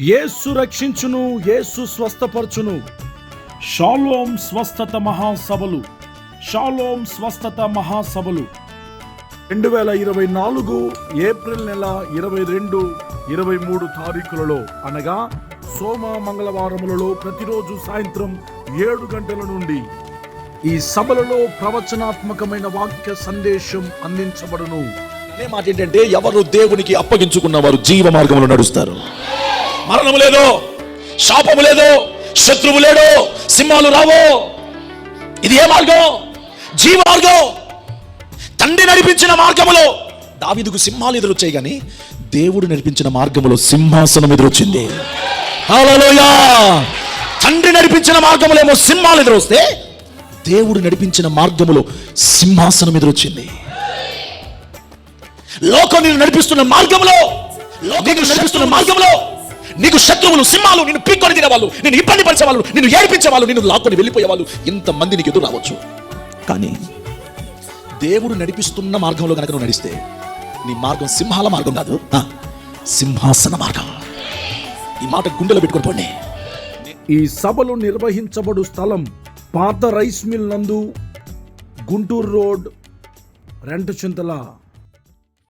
యేసు రక్షించును యేసు స్వస్థపరచును. షాలోం స్వస్థత మహాసభలు షాలోం స్వస్థత మహాసభలు. రెండు వేల ఇరవై నాలుగు ఏప్రిల్ నెల ఇరవై రెండు ఇరవై మూడు తారీఖులలో అనగా సోమ మంగళవారములలో ప్రతిరోజు సాయంత్రం ఏడు గంటల నుండి ఈ సభలలో ప్రవచనాత్మకమైన వాక్య సందేశం అందించబడును. మాట ఏంటంటే ఎవరు దేవునికి అప్పగించుకున్న వారు జీవ మార్గంలో నడుస్తారు. మరణము లేదు శాపము లేదు శత్రువు లేడు సింహాలు రావు. ఇది ఏ మార్గం? జీవ మార్గం తండ్రి నడిపించిన మార్గములో దావిదుకు సింహాలు ఎదురొచ్చాయి కానీ దేవుడు నడిపించిన మార్గములో సింహాసనం ఎదురొచ్చింది హల్లెలూయా! తండ్రి నడిపించిన మార్గములో ఏమో సింహాలు ఎదురొస్తే దేవుడు నడిపించిన మార్గములో సింహాసనం ఎదురొచ్చింది లోకం నేను నడిపిస్తున్న మార్గంలో లోకం నడిపిస్తున్న మార్గంలో నీకు శత్రువులు సింహాలు నిన్ను పీక్కొని తినేవాళ్ళు నేను ఇబ్బంది పరిచేవాళ్ళు నేను నిన్ను నేను నిన్ను లాక్కొని వెళ్ళిపోయేవాళ్ళు ఇంతమంది నీకు ఎదురు రావచ్చు. కానీ దేవుడు నడిపిస్తున్న మార్గంలో కనుక నువ్వు నడిస్తే నీ మార్గం సింహాల మార్గం కాదు. సింహాసన మార్గం. ఈ మాట గుండెలో పెట్టుకుని ఈ సభలు నిర్వహించబడు స్థలం పాత రైస్ మిల్ నందు గుంటూరు రోడ్ రెంటచింతల